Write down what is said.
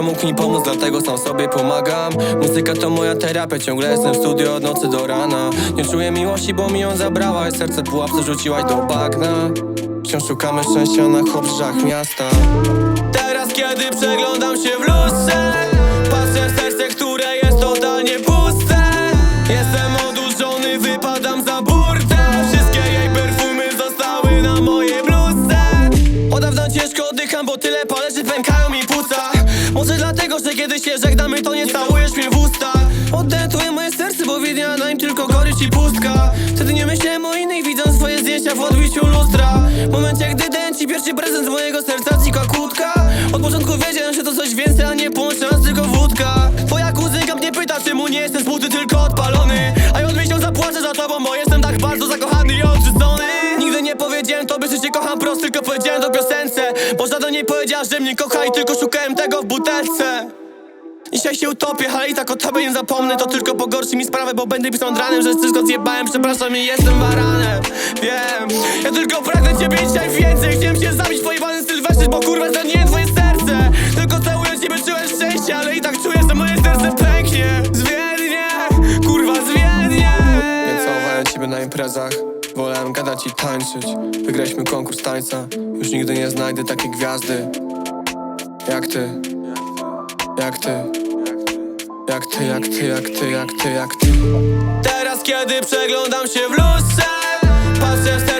kto mógł mi pomóc, dlatego sam sobie pomagam. Muzyka to moja terapia, ciągle jestem w studio od nocy do rana. Nie czuję miłości, bo mi ją zabrałaś Serce pułapce rzuciłaś do bagna. Wciąż szukamy szczęścia na obrzeżach miasta bo tyle pależy pękają mi płuca Może dlatego, że kiedy się żegnamy, to nie całujesz mnie w usta. Oddętuję moje serce, bo widnia na nim tylko gorycz i pustka. Wtedy nie myślałem o innych, widząc swoje zdjęcia w odbiciu lustra. W momencie, gdy dałem ci pierwszy prezent z mojego serca, dzika kłódka Od początku wiedziałem, że to coś więcej, a nie połączy nas tylko wódka. Twoja kuzynka mnie pyta, czemu nie jestem smutny, tylko odpalony. A ja od miesiąca zapłaczę za tobą, bo jestem tak bardzo zakochany i odrzucony. Nigdy nie powiedziałem tobie, że cię kocham prosto, tylko powiedziałem to piosence Bo żaden nie powiedziała, że mnie kocha i tylko szukałem tego w butelce. Dzisiaj się utopię, ale i tak o tobie nie zapomnę. To tylko pogorszy mi sprawę, bo będę pisał ranem Że wszystko zjebałem, przepraszam i jestem baranem Wiem, ja tylko pragnę ciebie dzisiaj więcej. Chciałem się zabić imprezach. Wolałem gadać i tańczyć. Wygraliśmy konkurs tańca. Już nigdy nie znajdę takiej gwiazdy. Jak ty? Jak ty? Jak ty, jak ty, jak ty, jak ty, jak ty? Teraz kiedy przeglądam się w lustrze Patrzę w